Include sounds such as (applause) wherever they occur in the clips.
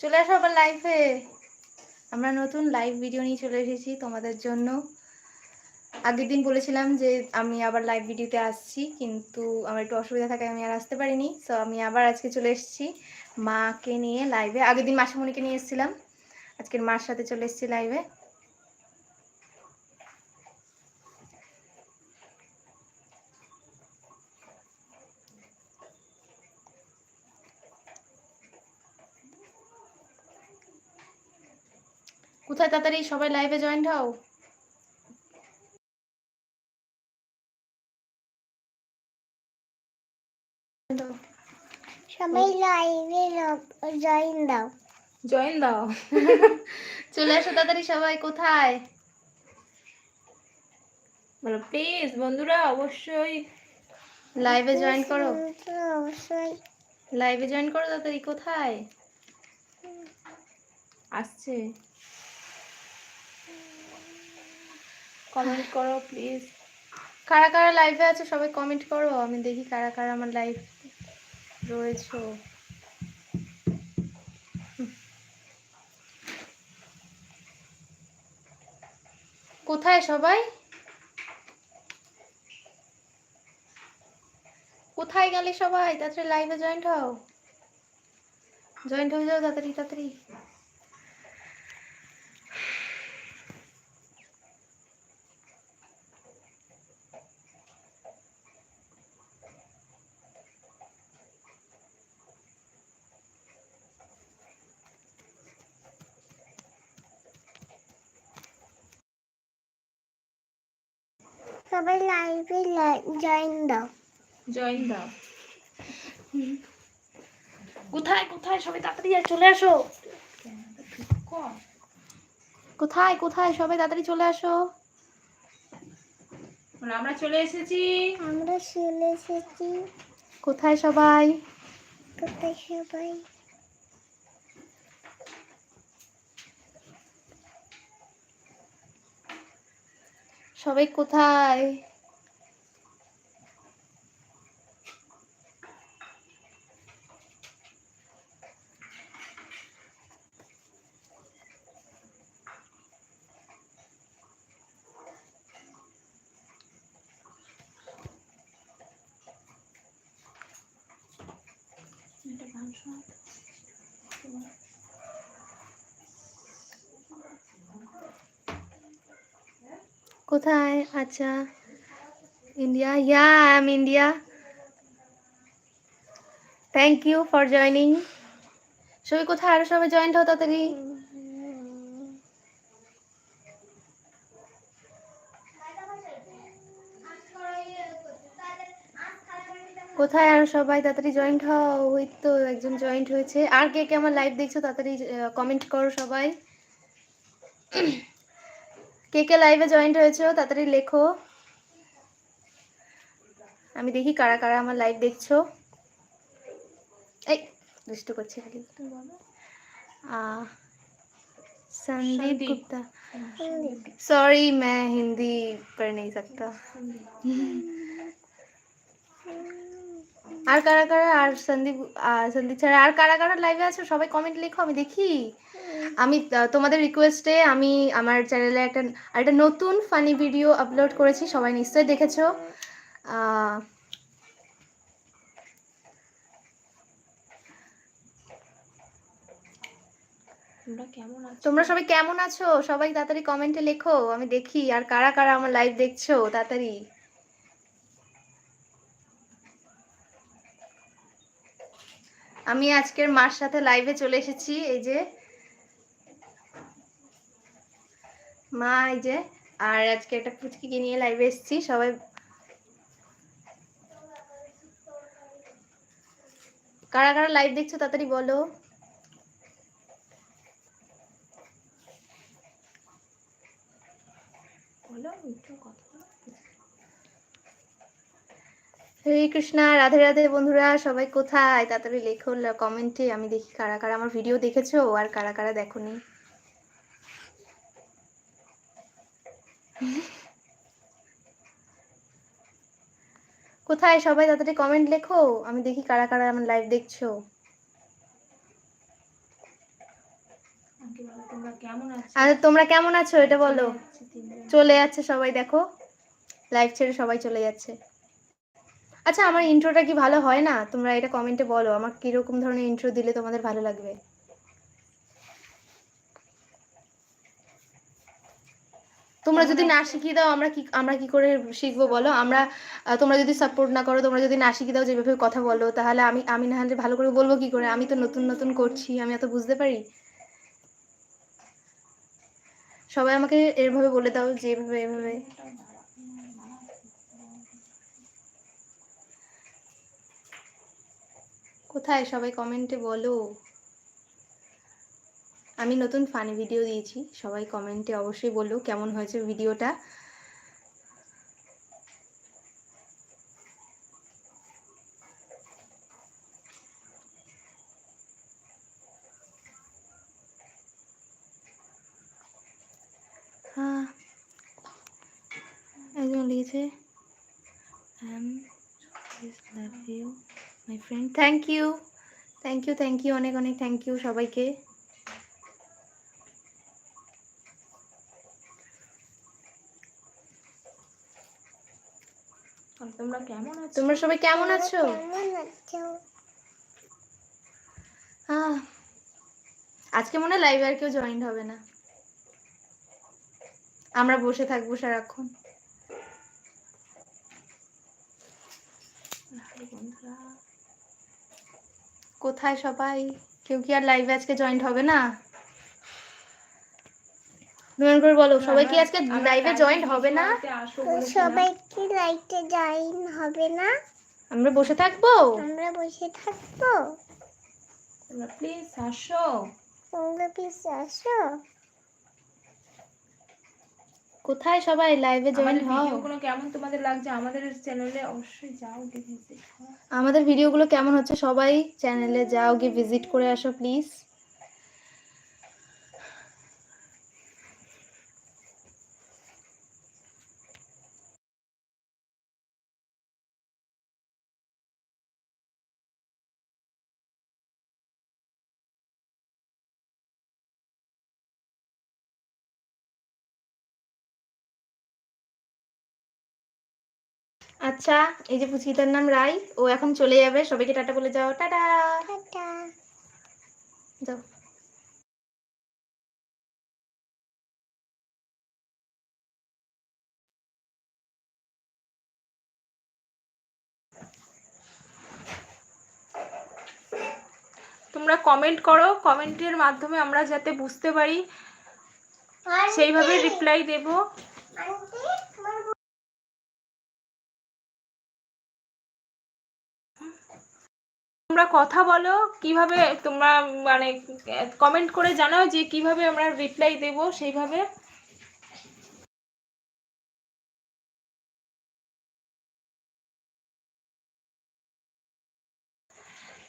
চলে আসো আবার লাইভে আমরা নতুন লাইভ ভিডিও নিয়ে চলে এসেছি তোমাদের জন্য। আগের দিন বলেছিলাম যে আমি আবার লাইভ ভিডিওতে আসছি, কিন্তু আমার একটু অসুবিধা থাকায় আমি আর আসতে পারিনি। সো আমি আবার আজকে চলে এসেছি মাকে নিয়ে লাইভে আগের দিন মাসিমণিকে নিয়ে এসেছিলাম। আজকের মার সাথে চলে এসেছি লাইভে কোথায় তাড়াতাড়ি সবাই লাইভে জয়েন্ট হও? সবাই লাইভে জয়েন দাও। জয়েন দাও। (laughs) চলে আসো তাড়াতাড়ি সবাই কোথায়? বলো প্লিজ বন্ধুরা অবশ্যই। লাইভে জয়েন করো। অবশ্যই। লাইভে জয়েন করো তাড়াতাড়ি কোথায়? আসছে। কমেন্ট করো প্লিজ কারা কারা লাইভে আছে সবাই কমেন্ট করো। আমি দেখি কারা কারা আমার লাইভ রয়েছো। কোথায় সবাই? কোথায় গেলে সবাই? তাড়াতাড়ি লাইভে জয়েন্ট হও। জয়েন্ট হয়ে যাও, তাড়াতাড়ি তাড়াতাড়ি। সবাই লাইভে জয়েন দাও জয়েন দাও কোথায় কোথায়? সবাই তাড়াতাড়ি চলে আসো। কোথায় কোথায়? সবাই তাড়াতাড়ি চলে আসো। আমরা চলে এসেছি। আমরা চলে এসেছি। কোথায় সবাই? কোথায় সবাই? সবাই কোথায়? কোথায়? আচ্ছা। India? Yeah I am India thank you for joining সবাই কোথায়? আরও সবাই জয়েন্ট হও তাড়াতাড়ি। কোথায়? আর সবাই তাড়াতাড়ি জয়েন্ট হও। ওই তো একজন জয়েন্ট হয়েছে। আর কে কে আমার লাইভ দেখছ তাড়াতাড়ি কমেন্ট করো সবাই। কে কে লাইভে জয়েন্ট হয়েছো তাড়াতাড়ি লেখো আমি দেখি কারা কারা আমার লাইভ দেখছো এই দুষ্টু করছে খালি আহ, संदीप गुप्ता सॉरी मैं हिंदी पढ़ नहीं सकता আর কারা কারা আর সন্দীপ সন্দীপ ছাড়া আর কারা কারা লাইভে আছো? সবাই কমেন্ট লেখো আমি দেখি। আমি তোমাদের রিকোয়েস্টে আমি আমার চ্যানেলে একটা একটা নতুন ফানি ভিডিও আপলোড করেছি সবাই নিশ্চয়ই দেখেছ। তোমরা সবাই কেমন আছো? সবাই তাড়াতাড়ি কমেন্টে লেখো আমি দেখি। আর কারা কারা আমার লাইভ দেখছ তাড়াতাড়ি। আমি আজকের মার সাথে লাইভে চলে এসেছি, এই যে। মা, এই যে। আর আজকে একটা পুচকিকে নিয়ে লাইভে এসেছি, সবাই। কারা কারা লাইভ দেখছ তাড়াতাড়ি বলো। বলো হরে কৃষ্ণা রাধে রাধে বন্ধুরা সবাই কোথায়? তাড়াতাড়ি লেখো কমেন্টে আমি দেখি কারা কারা আমার ভিডিও দেখেছ আর কারা কারা দেখোনি। কোথায় সবাই? তাড়াতাড়ি কমেন্ট লেখো আমি দেখি কারা কারা আমার লাইভ দেখছ। তিনজনকে বলো তোমরা কেমন আছো? আর তোমরা কেমন আছো? এটা বলো। চলে যাচ্ছে সবাই দেখো। লাইভ ছেড়ে সবাই চলে যাচ্ছে। আচ্ছা আমার ইন্ট্রোটা কি ভালো হয় না? তোমরা এটা কমেন্টে বলো আমার কীরকম ধরনের ইন্ট্রো দিলে তোমাদের ভালো লাগবে? তোমরা যদি না শিখিয়ে দাও, আমরা কি আমরা কি করে শিখব বলো? আমরা তোমরা যদি সাপোর্ট না করো, তোমরা যদি না শিখিয়ে দাও যেভাবে কথা বলো, তাহলে আমি আমি না হলে ভালো করে বলব কি করে? আমি তো নতুন নতুন করছি, আমি এত বুঝতে পারি? সবাই আমাকে এভাবে বলে দাও যে এভাবে এভাবে। কোথায়? সবাই কমেন্টে বলো। আমি নতুন ফানি ভিডিও দিয়েছি, সবাই কমেন্টে অবশ্যই বলো কেমন হয়েছে ভিডিওটা একজন লিখেছে my friend thank you thank you thank you অনেক অনেক থ্যাংক ইউ সবাইকে। তোমরা কেমন আছো? তোমরা সবাই কেমন আছো? আজকে মনে হয় লাইভে আর কেউ জয়েন হবে না। আমরা বসে থাকব সারাক্ষণ। কোথায় সবাই? কেউ কি আর লাইভে আজকে জয়েন্ট হবে না? দুজন করে বলো সবাই কি আজকে আমরা লাইভে জয়েন্ট হবে না। সবাই কি লাইভে জয়েন হবে না? আমরা বসে থাকব? আমরা বসে থাকব। তোমরা প্লিজ আসো। তোমরা প্লিজ আসো। কোথায় সবাই লাইভে জয়েন আমাদের হও? ভিডিওগুলো কেমন তোমাদের লাগছে? আমাদের চ্যানেলে অবশ্যই যাও গিয়ে ভিজিট আমাদের ভিডিওগুলো কেমন হচ্ছে সবাই চ্যানেলে যাও গিয়ে ভিজিট করে আসো প্লিজ আচ্ছা এই যে পুচকিটার নাম রাই ও এখন চলে যাবে। সবাইকে টাটা বলে যাও। টাটা! টাটা! যাও। তোমরা কমেন্ট করো। কমেন্টের মাধ্যমে আমরা যাতে বুঝতে পারি। সেইভাবে রিপ্লাই দেব। তোমরা কথা বলো কীভাবে তোমরা মানে কমেন্ট করে জানাও যে কীভাবে আমরা রিপ্লাই দেব সেইভাবে।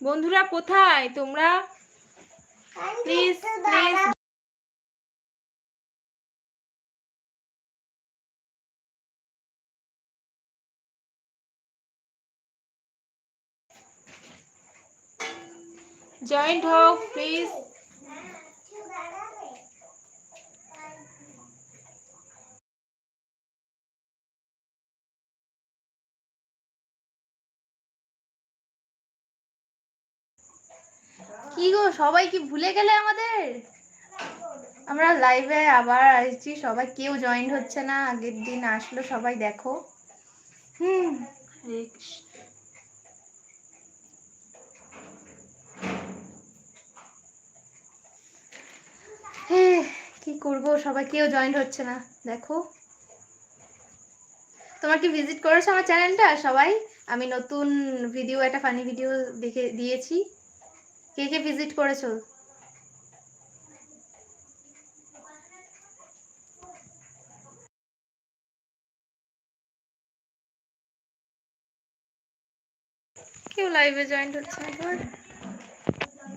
বন্ধুরা কোথায় তোমরা? প্লিজ প্লিজ জয়েন্ট হও প্লিজ কি গো সবাই কি ভুলে গেলে আমাদের? আমরা লাইভে আবার আসছি সবাই কেউ জয়েন হচ্ছে না আগের দিন আসলো সবাই দেখো। হুম। হরে কৃষ্ণ। হে কি করব? সবাই কেউ জয়েন হচ্ছে না, দেখো। তোমার কি ভিজিট করেছ আমার চ্যানেলটা সবাই, আমি নতুন ভিডিও একটা ফানি ভিডিও দেখে দিয়েছি। কে কে ভিজিট করেছ? কেউ লাইভে জয়েন হচ্ছে না এবার হুম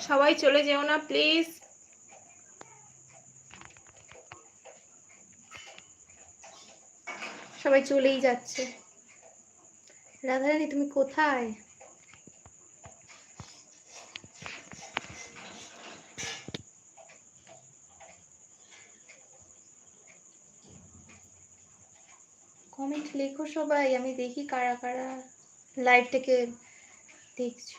সবাই চলে যেও না প্লিজ সবাই চলেই যাচ্ছে। রাধারানী তুমি কোথায়? কমেন্ট লেখো সবাই, আমি দেখি কারা কারা লাইভটাকে দেখছ।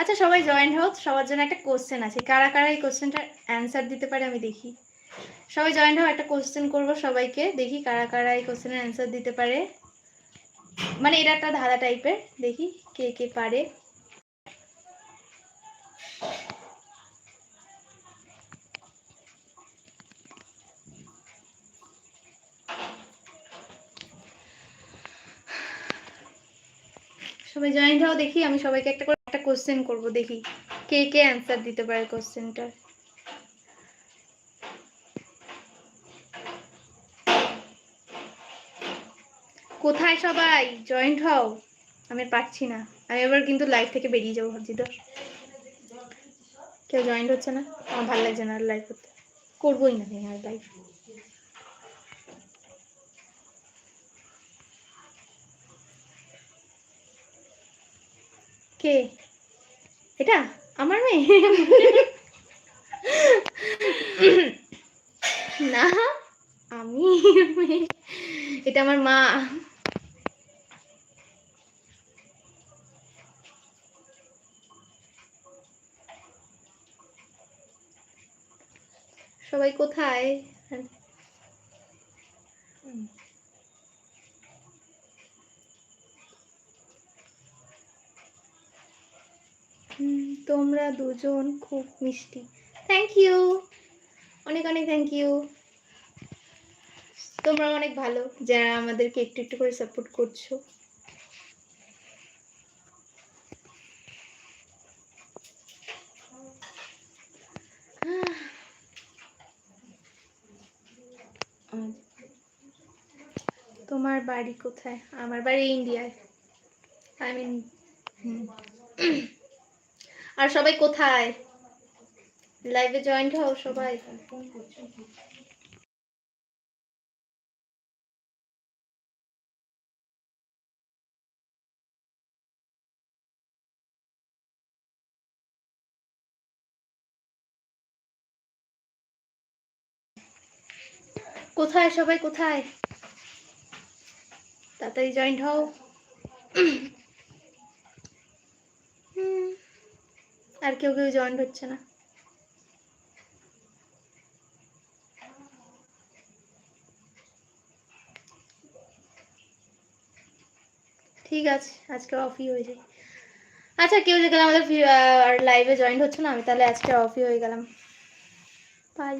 আচ্ছা সবাই জয়েন হোক সবার জন্য একটা কোশ্চেন আছে। কারা কারা এই কোশ্চেনটার অ্যান্সার দিতে পারে আমি দেখি। সবাই জয়েন হোক একটা কোশ্চেন করব সবাইকে, দেখি কারা কারা এই কোশ্চেনের অ্যান্সার দিতে পারে। মানে এটা একটা ধাঁধা টাইপের দেখি কে কে পারে। সবাই জয়েন্ট হও, দেখি আমি সবাইকে একটা একটা কোশ্চেন করব, দেখি কে কে অ্যান্সার দিতে পারে কোশ্চেনটার কোথায় সবাই? জয়েন্ট হও। আমি পারছি না। আমি এবার কিন্তু লাইভ থেকে বেরিয়ে যাব ভাবছি তো। কেউ জয়েন্ট হচ্ছে না? আমার ভালো লাগছে না আর লাইভ করতে। করবোই না আর লাইভ কে? এটা? আমার মেয়ে? না, আমি। এটা আমার মা। সবাই কোথায়? তোমরা দুজন খুব মিষ্টি। থ্যাংক ইউ অনেক অনেক থ্যাংক ইউ তোমরা অনেক ভালো, যারা আমাদেরকে একটু একটু করে সাপোর্ট করছ। তোমার বাড়ি কোথায়? আমার বাড়ি ইন্ডিয়ায়। আই মিন আর সবাই কোথায়? লাইভে জয়েন্ট হও সবাই। কোথায় সবাই? কোথায়? তাড়াতাড়ি জয়েন্ট হও। আর কেউ কেউ জয়েন্ট হচ্ছে না। ঠিক আছে, আজকে অফই হয়ে যায়। আচ্ছা কেউ যেখানে আমাদের লাইভে জয়েন্ট হচ্ছে না, আমি তাহলে আজকে অফই হয়ে গেলাম। বাই